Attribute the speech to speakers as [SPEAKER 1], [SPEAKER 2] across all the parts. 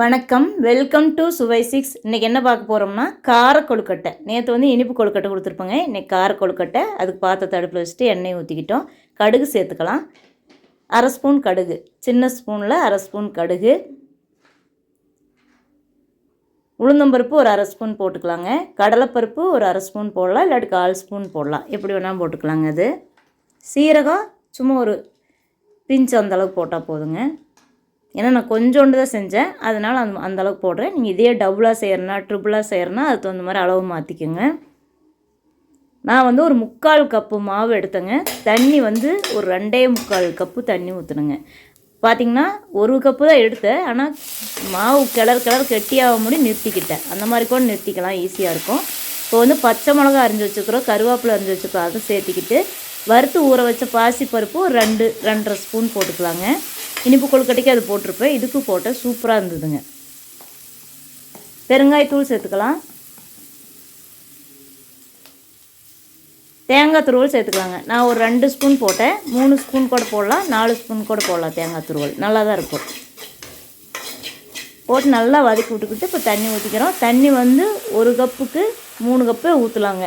[SPEAKER 1] வணக்கம். Welcome to சுவை six இன்றைக்கி என்ன பார்க்க போகிறோம்னா கார கொழுக்கட்டை. நேற்று வந்து இனிப்பு கொழுக்கட்டை கொடுத்துருப்போங்க. இன்றைக்கி கார கொழுக்கட்டை. அதுக்கு பாத்திரத்தை அடுப்பில் வச்சுட்டு எண்ணெய் ஊற்றிக்கிட்டோம் கடுகு சேர்த்துக்கலாம். அரை ஸ்பூன் கடுகு. சின்ன ஸ்பூனில் அரை ஸ்பூன் கடுகு. உளுந்தம்பருப்பு ஒரு அரை ஸ்பூன் போட்டுக்கலாங்க. கடலைப்பருப்பு ஒரு அரை ஸ்பூன் போடலாம். இல்லாட்டி கால் ஸ்பூன் போடலாம். எப்படி வேணால் போட்டுக்கலாங்க அது. சீரகம் சும்மா ஒரு பிஞ்சு அந்தளவுக்கு போட்டால் போதுங்க. ஏன்னா நான் கொஞ்சோண்டு தான் செஞ்சேன். அதனால் அந்த அந்த அளவுக்கு போடுறேன். நீங்கள் இதே டபுளாக செய்கிறனா ட்ரிபிளாக செய்கிறனா அதுக்கு தகுந்த மாதிரி அளவு மாற்றிக்கோங்க நான் வந்து ஒரு முக்கால் கப்பு மாவு எடுத்தேங்க. தண்ணி வந்து ஒரு ரெண்டே முக்கால் கப்பு தண்ணி ஊற்றுனுங்க பார்த்திங்கன்னா ஒரு கப்பு தான் எடுத்தேன். ஆனால் மாவு கிளர் கிளர் கெட்டியாக முடி நிறுத்திக்கிட்டேன். அந்த மாதிரி கூட நிறுத்திக்கலாம். ஈஸியாக இருக்கும். இப்போ வந்து பச்சை மிளகா அரிஞ்சு வச்சுக்கிறோம். கருவேப்பிலை அரிஞ்சு வச்சுக்கிறோம். அதை சேர்த்திக்கிட்டு வறுத்து ஊற வச்ச பாசிப்பருப்பு ஒரு ரெண்டு ரெண்டரை ஸ்பூன் போட்டுக்கலாங்க. இனிப்பு கொழுக்கட்டைக்கு அது போட்டிருப்பேன். இதுக்கு போட்டால் சூப்பராக இருந்ததுங்க. பெருங்காயத்தூள் சேர்த்துக்கலாம். தேங்காய் துருவல் சேர்த்துக்கலாங்க. நான் ஒரு ரெண்டு ஸ்பூன் போட்டேன். மூணு ஸ்பூன் கூட போடலாம். நாலு ஸ்பூன் கூட போடலாம் தேங்காய் துருவல். நல்லா தான் இருக்கும். போட்டு நல்லா வதக்கி விட்டுக்கிட்டு இப்போ தண்ணி ஊற்றிக்கிறோம் தண்ணி வந்து ஒரு கப்புக்கு மூணு கப்பே ஊற்றலாங்க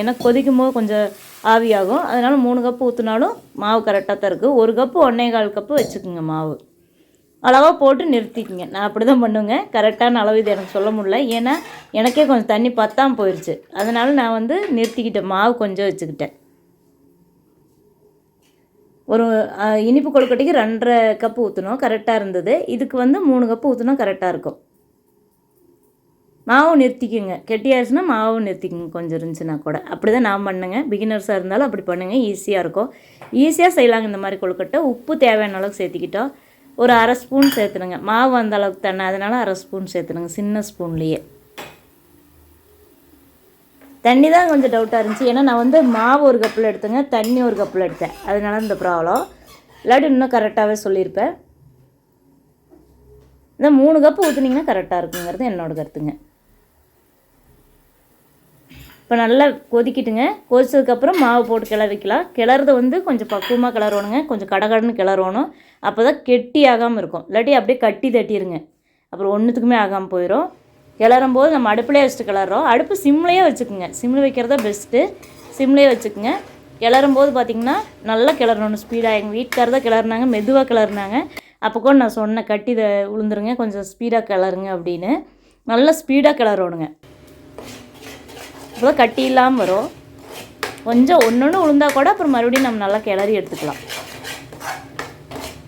[SPEAKER 1] ஏன்னா கொதிக்கும் போது கொஞ்சம் ஆவியாகும். அதனால் மூணு கப்பு ஊற்றினாலும் மாவு கரெக்டாக தான் இருக்குது ஒரு கப்பு ஒன்றே கால் கப்பு வச்சுக்கோங்க மாவு. அளவாக போட்டு நிறுத்திக்கங்க. நான் அப்படி தான் பண்ணுவேங்க கரெக்டான அளவு இது எனக்கு சொல்ல முடியல. ஏன்னா எனக்கே கொஞ்சம் தண்ணி பத்தாமல் போயிடுச்சு அதனால் நான் வந்து நிறுத்திக்கிட்டேன். மாவு கொஞ்சம் வச்சுக்கிட்டேன். ஒரு இனிப்பு கொழுக்கட்டைக்கு ரெண்டரை கப்பு ஊற்றணும் கரெக்டாக இருந்தது. இதுக்கு வந்து மூணு கப்பு ஊற்றினா கரெக்டாக இருக்கும். மாவும் நிறுத்திக்குங்க. கெட்டியாச்சுன்னா மாவும் நிறுத்திக்குங்க. கொஞ்சம் இருந்துச்சுன்னா கூட. அப்படி தான் நான் பண்ணுங்க. பிகினர்ஸாக இருந்தாலும் அப்படி பண்ணுங்கள் ஈஸியாக இருக்கும். ஈஸியாக செய்யலாங்க இந்த மாதிரி கொழுக்கட்டை. உப்பு தேவையான அளவுக்கு சேர்த்திக்கிட்டோம். ஒரு அரை ஸ்பூன் சேர்த்துனுங்க மாவு அந்த அளவுக்கு தானே அதனால் அரை ஸ்பூன் சேர்த்துனுங்க சின்ன ஸ்பூன்லேயே. தண்ணி தான் கொஞ்சம் டவுட்டாக இருந்துச்சு. ஏன்னா நான் வந்து மாவு ஒரு கப்பில் எடுத்தேங்க. தண்ணி ஒரு கப்பில் எடுத்தேன். அதனால இந்த ப்ராப்ளம் இல்லாட்டி இன்னும் கரெக்டாகவே சொல்லியிருப்பேன். இந்த மூணு கப்பு ஊற்றுனீங்கன்னா கரெக்டாக இருக்குங்கிறது என்னோடய கருத்துங்க. இப்போ நல்லா கொதிக்கிட்டுங்க. கொதிச்சதுக்கப்புறம் மாவு போட்டு கிளறிக்கலாம். கிளறது வந்து கொஞ்சம் பக்குவமாக கிளறணுங்க. கொஞ்சம் கடகடன்னு கிளறணும். அப்போ தான் கெட்டி ஆகாமல் இருக்கும். இல்லாட்டி அப்படியே கட்டி தட்டிடுங்க அப்புறம் ஒன்றுத்துக்குமே ஆகாமல் போயிடும் கிளறும் போது நம்ம அடுப்புலேயே வச்சுட்டு கிளறோம். அடுப்பு சிம்லேயே வச்சுக்கோங்க. சிம்மில் வைக்கிறதா பெஸ்ட்டு சிம்லேயே வச்சுக்கோங்க. கிளறும் போது பார்த்திங்கன்னா நல்லா கிளறணும். ஸ்பீடாக எங்கள் வீட்டுக்காரர் தான் கிளறினாங்க. மெதுவாக கிளறினாங்க. அப்போ கூட நான் சொன்னேன் கட்டி இதை உளுந்துருங்க. கொஞ்சம் ஸ்பீடாக கிளறுங்க அப்படின்னு. நல்லா ஸ்பீடாக கிளறணுங்க. அப்போ கட்டி இல்லாமல் வரும். கொஞ்சம் ஒன்று ஒன்று உளுந்தா கூட அப்புறம் மறுபடியும் நம்ம நல்லா கிளறி எடுத்துக்கலாம்.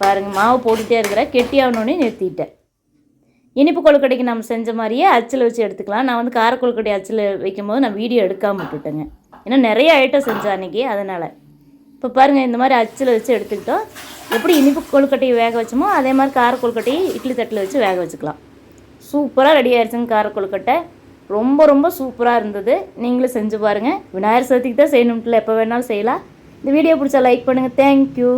[SPEAKER 1] பாருங்கள் மாவு போட்டுகிட்டே இருக்கிறேன் கெட்டி ஆகணுன்னே நிறுத்திட்டேன். இனிப்பு கொழுக்கட்டைக்கு நம்ம செஞ்ச மாதிரியே அச்சில் வச்சு எடுத்துக்கலாம். நான் வந்து கார கொழுக்கடை அச்சில் வைக்கும்போது நான் வீடியோ எடுக்காமல் விட்டுட்டேங்க. ஏன்னா நிறைய ஐட்டம் செஞ்சேன் அன்றைக்கி அதனால். இப்போ பாருங்கள் இந்த மாதிரி அச்சில் வச்சு எடுத்துக்கிட்டோம். எப்படி இனிப்பு கொழுக்கட்டையை வேக வச்சோமோ அதே மாதிரி கார கொழுக்கட்டையை இட்லி தட்டில் வச்சு வேக வச்சுக்கலாம். சூப்பராக ரெடி ஆயிடுச்சுங்க கார கொழுக்கட்டை ரொம்ப ரொம்ப சூப்பராக இருந்தது. நீங்களும் செஞ்சு பாருங்கள் விநாயகர் சதுர்த்திக்கு தான் செய்யணும்ட்டில் எப்போ வேணாலும் செய்யலாம். இந்த வீடியோ பிடிச்சா லைக் பண்ணுங்கள் தேங்க்யூ